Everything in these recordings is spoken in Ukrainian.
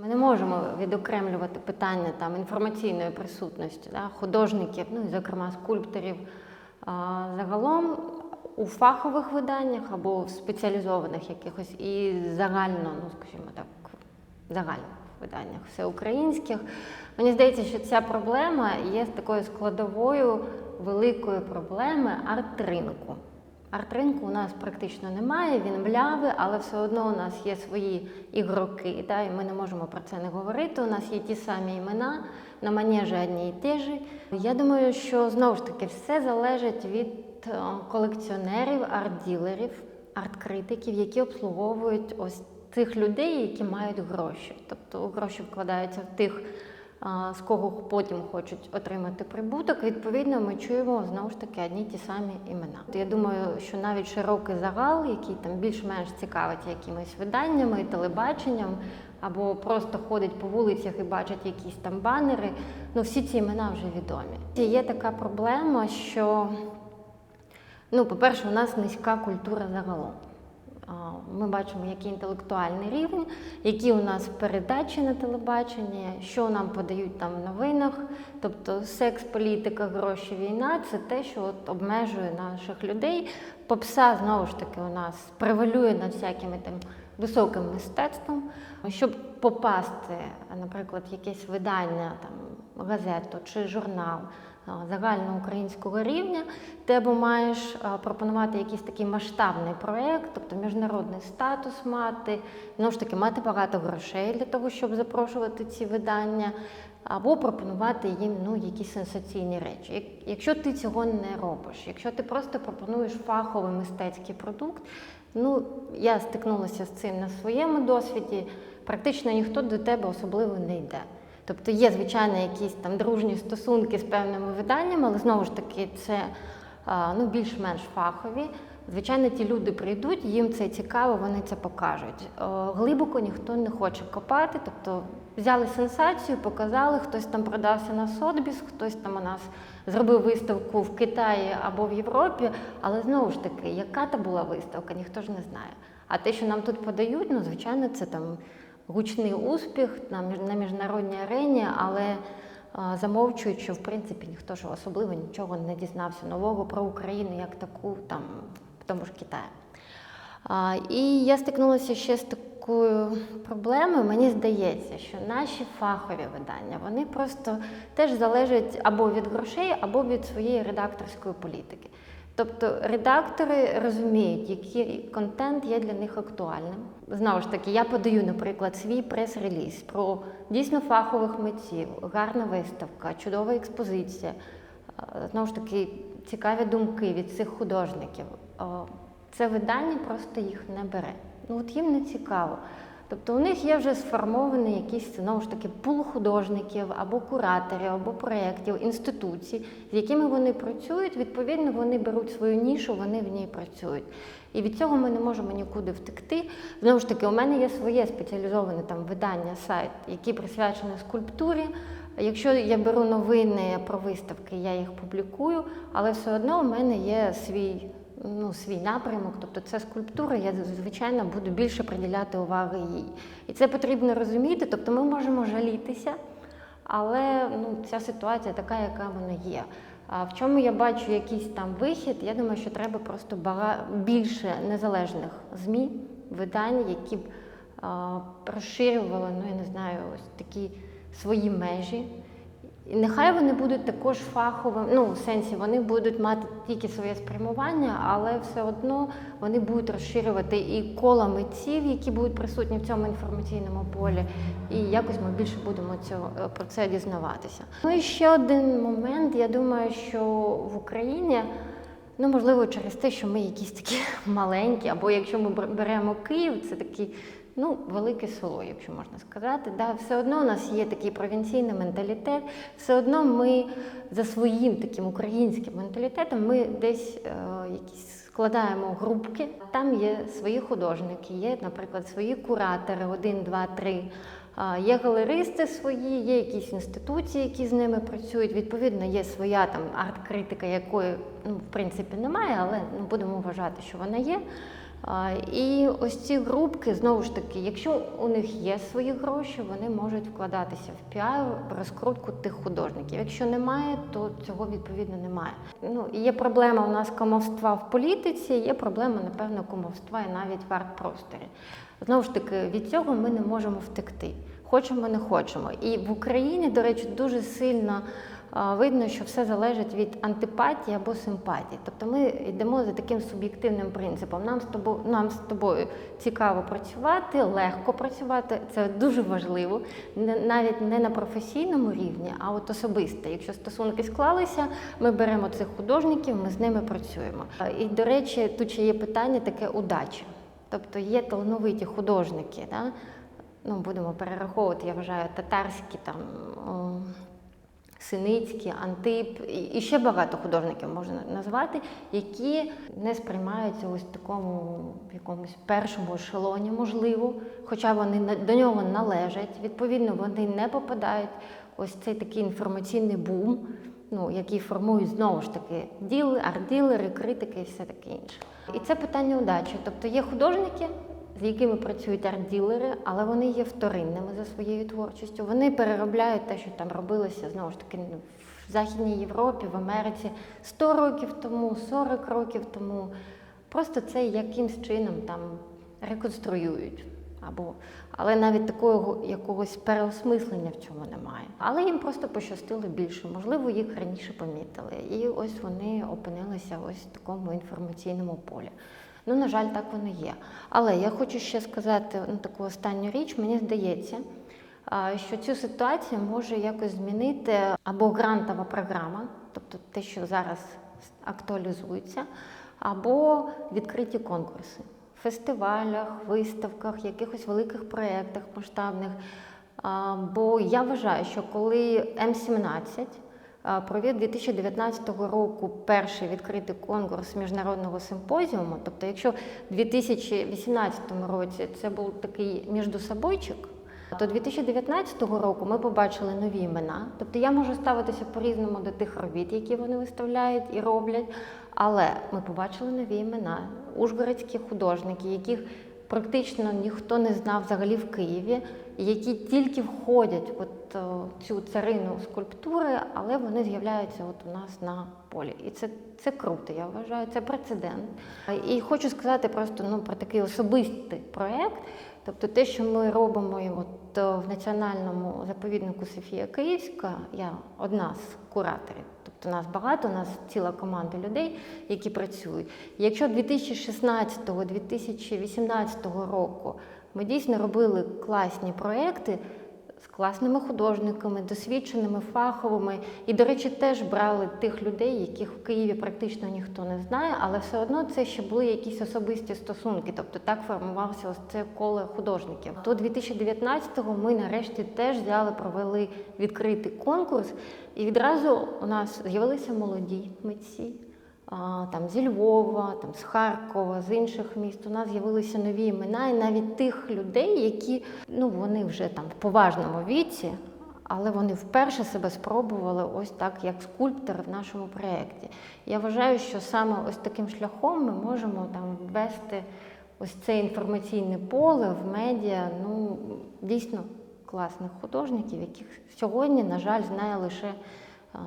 Ми не можемо відокремлювати питання там інформаційної присутності да, художників, ну і зокрема скульпторів. А, загалом у фахових виданнях або в спеціалізованих якихось і загально, ну скажімо так, загальних виданнях всеукраїнських. Мені здається, що ця проблема є такою складовою великої проблеми арт-ринку. Арт-ринку у нас практично немає, він млявий, але все одно у нас є свої ігроки, да, і ми не можемо про це не говорити. У нас є ті самі імена, на манежі одні і ті ж. Я думаю, що знову ж таки все залежить від е, колекціонерів, арт-ділерів, арт-критиків, які обслуговують ось тих людей, які мають гроші. Тобто гроші вкладаються в тих з кого потім хочуть отримати прибуток. Відповідно, ми чуємо знову ж таки одні ті самі імена. Я думаю, що навіть широкий загал, який там більш-менш цікавить якимись виданнями, телебаченням, або просто ходить по вулицях і бачить якісь там банери. Ну, всі ці імена вже відомі. Є така проблема, що, ну, по-перше, у нас низька культура загалом. Ми бачимо, який інтелектуальний рівень, які у нас передачі на телебаченні, що нам подають там в новинах. Тобто секс, політика, гроші, війна це те, що от обмежує наших людей. Попса знову ж таки у нас превалює над всякими там високим мистецтвом. Щоб попасти, наприклад, якесь видання, там газету чи журнал загальноукраїнського рівня, ти або маєш пропонувати якийсь такий масштабний проєкт, тобто міжнародний статус мати, знову ж таки, мати багато грошей для того, щоб запрошувати ці видання, або пропонувати їм ну, якісь сенсаційні речі. Якщо ти цього не робиш, якщо ти просто пропонуєш фаховий мистецький продукт, ну я стикнулася з цим на своєму досвіді. Практично ніхто до тебе особливо не йде. Тобто є, звичайно, якісь там дружні стосунки з певними виданнями, але знову ж таки це ну, більш-менш фахові. Звичайно, ті люди прийдуть, їм це цікаво, вони це покажуть. Е, Глибоко ніхто не хоче копати, тобто взяли сенсацію, показали, хтось там продався на Сотбіс, хтось там у нас зробив виставку в Китаї або в Європі, але знову ж таки, яка то була виставка, ніхто ж не знає. А те, що нам тут подають, ну звичайно, це там гучний успіх на на міжнародній арені, але замовчують, що в принципі ніхто ж особливо нічого не дізнався нового про Україну як таку там в тому ж Китаї. І я стикнулася ще з такою проблемою. Мені здається, що наші фахові видання вони просто теж залежать або від грошей, або від своєї редакторської політики. Тобто редактори розуміють, який контент є для них актуальним. Знову ж таки, я подаю, наприклад, свій прес-реліз про дійсно фахових митців, гарна виставка, чудова експозиція. Е, Знову ж таки, цікаві думки від цих художників. Е, Це видання просто їх не бере. Ну от їм не цікаво. Тобто у них є вже сформований якийсь знову ж таки пул художників або кураторів, або проєктів, інституцій, з якими вони працюють. Відповідно, вони беруть свою нішу, вони в ній працюють. І від цього ми не можемо нікуди втекти. Знову ж таки, у мене є своє спеціалізоване там видання, сайт, який присвячений скульптурі. Якщо я беру новини про виставки, я їх публікую, але все одно у мене є свій ну, свій напрямок, тобто це скульптура, я звичайно буду більше приділяти уваги їй. І це потрібно розуміти. Тобто ми можемо жалітися, але ну, ця ситуація така, яка вона є. А в чому я бачу якийсь там вихід? Я думаю, що треба просто бага... більше незалежних ЗМІ, видань, які б а, розширювали, ну я не знаю, ось такі свої межі. І нехай вони будуть також фаховими, ну в сенсі вони будуть мати тільки своє спрямування, але все одно вони будуть розширювати і кола митців, які будуть присутні в цьому інформаційному полі, і якось ми більше будемо цього е, про це дізнаватися. Ну і ще один момент. Я думаю, що в Україні. Ну, можливо, через те, що ми якісь такі маленькі, або якщо ми бер- беремо Київ, це такий ну, велике село, якщо можна сказати. Да? Все одно у нас є такий провінційний менталітет, все одно ми за своїм таким українським менталітетом ми десь е, якісь складаємо групки. Там є свої художники, є, наприклад, свої куратори, один, два, три. Є галеристи свої, є якісь інституції, які з ними працюють. Відповідно, є своя там арт-критика, якої ну, в принципі немає, але ну, будемо вважати, що вона є. І ось ці групки, знову ж таки, якщо у них є свої гроші, вони можуть вкладатися в піар, в розкрутку тих художників. Якщо немає, то цього відповідно немає. Ну є проблема у нас комовства в політиці, є проблема, напевно, комовства і навіть в арт-просторі. Знову ж таки, від цього ми не можемо втекти. Хочемо, не хочемо. І в Україні, до речі, дуже сильно видно, що все залежить від антипатії або симпатії. Тобто ми йдемо за таким суб'єктивним принципом. Нам з тобою, нам з тобою цікаво працювати, легко працювати. Це дуже важливо, навіть не на професійному рівні, а от особисто. Якщо стосунки склалися, ми беремо цих художників, ми з ними працюємо. І, до речі, тут ще є питання таке удачі. Тобто є талановиті художники, да? ну, будемо перераховувати, я вважаю, татарські там. Синицький, Антип і- ще багато художників можна назвати, які не сприймаються ось в такому якомусь першому ешелоні, можливо, хоча вони до нього належать. Відповідно, вони не попадають ось цей такий інформаційний бум, ну, який формують знову ж таки діли, арт-ділери, критики і все таке інше. І це питання удачі. Тобто є художники, з якими працюють арт-ділери, але вони є вторинними за своєю творчістю. Вони переробляють те, що там робилося знову ж таки в Західній Європі, в Америці 100 років тому, 40 років тому. Просто це якимсь чином там реконструюють. Або, але навіть такого якогось переосмислення в цьому немає. Але їм просто пощастило більше. Можливо, їх раніше помітили. І ось вони опинилися ось в такому інформаційному полі. Ну, на жаль, так воно є. Але я хочу ще сказати ну, таку останню річ. Мені здається, що цю ситуацію може якось змінити або грантова програма, тобто те, що зараз актуалізується, або відкриті конкурси в фестивалях, виставках, якихось великих проєктах масштабних. Бо я вважаю, що коли М17 а, провів 2019 року перший відкритий конкурс міжнародного симпозіуму, тобто, якщо в 2018 році це був такий міждособойчик, то 2019 року ми побачили нові імена. Тобто я можу ставитися по-різному до тих робіт, які вони виставляють і роблять, але ми побачили нові імена, ужгородські художники, яких практично ніхто не знав взагалі в Києві, які тільки входять от, цю царину скульптури, але вони з'являються от у нас на полі. І це, це круто, я вважаю, це прецедент. І хочу сказати просто ну, про такий особистий проєкт. Тобто те, що ми робимо і от е, в національному заповіднику Софія Київська, я одна з кураторів. Тобто нас багато, у нас ціла команда людей, які працюють. І Якщо 2016-2018 року ми дійсно робили класні проекти з класними художниками, досвідченими, фаховими, і, до речі, теж брали тих людей, яких в Києві практично ніхто не знає, але все одно це ще були якісь особисті стосунки. Тобто так формувався ось це коло художників. То 2019-го ми нарешті теж взяли, провели відкритий конкурс, і відразу у нас з'явилися молоді митці. Там зі Львова, там з Харкова, з інших міст у нас з'явилися нові імена, і навіть тих людей, які ну вони вже там в поважному віці, але вони вперше себе спробували ось так, як скульптори в нашому проєкті. Я вважаю, що саме ось таким шляхом ми можемо там ввести ось це інформаційне поле в медіа. Ну дійсно класних художників, яких сьогодні, на жаль, знає лише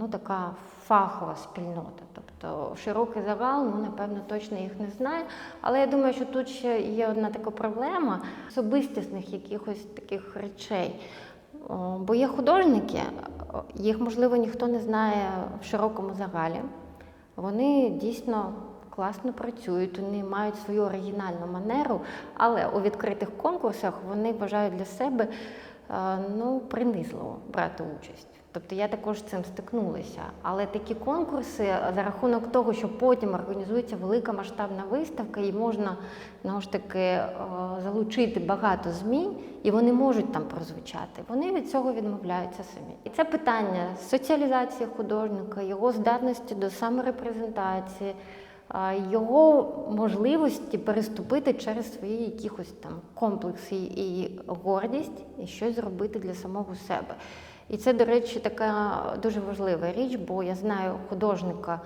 ну, така фахова спільнота. Тобто широкий загал, ну, напевно, точно їх не знає. Але я думаю, що тут ще є одна така проблема особистісних якихось таких речей. Бо є художники, їх, можливо, ніхто не знає в широкому загалі. Вони дійсно класно працюють, вони мають свою оригінальну манеру, але у відкритих конкурсах вони вважають для себе е, ну, принизливо брати участь. Тобто я також з цим стикнулася. Але такі конкурси за рахунок того, що потім організується велика масштабна виставка, і можна знову ж таки е, залучити багато ЗМІ, і вони можуть там прозвучати. Вони від цього відмовляються самі. І це питання соціалізації художника, його здатності до саморепрезентації. Його можливості переступити через свої якихось там комплекси і гордість, і щось зробити для самого себе. І це, до речі, така дуже важлива річ, бо я знаю художника,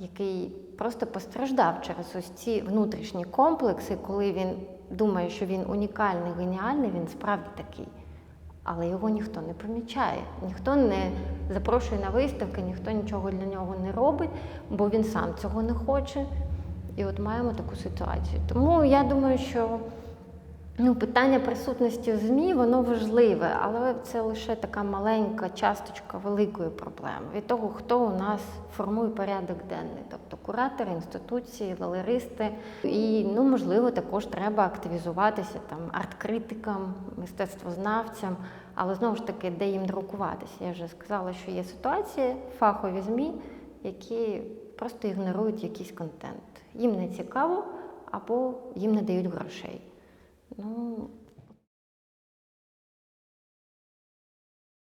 який просто постраждав через ось ці внутрішні комплекси, коли він думає, що він унікальний, геніальний, він справді такий. Але його ніхто не помічає, ніхто не запрошує на виставки, ніхто нічого для нього не робить, бо він сам цього не хоче. І от маємо таку ситуацію. Тому я думаю, що ну, питання присутності ЗМІ воно важливе, але це лише така маленька часточка великої проблеми від того, хто у нас формує порядок денний, тобто куратори, інституції, галеристи. І ну, можливо, також треба активізуватися там арт-критикам, мистецтвознавцям, але знову ж таки, де їм друкуватися. Я вже сказала, що є ситуації, фахові ЗМІ, які просто ігнорують якийсь контент. Їм не цікаво або їм не дають грошей. Ну,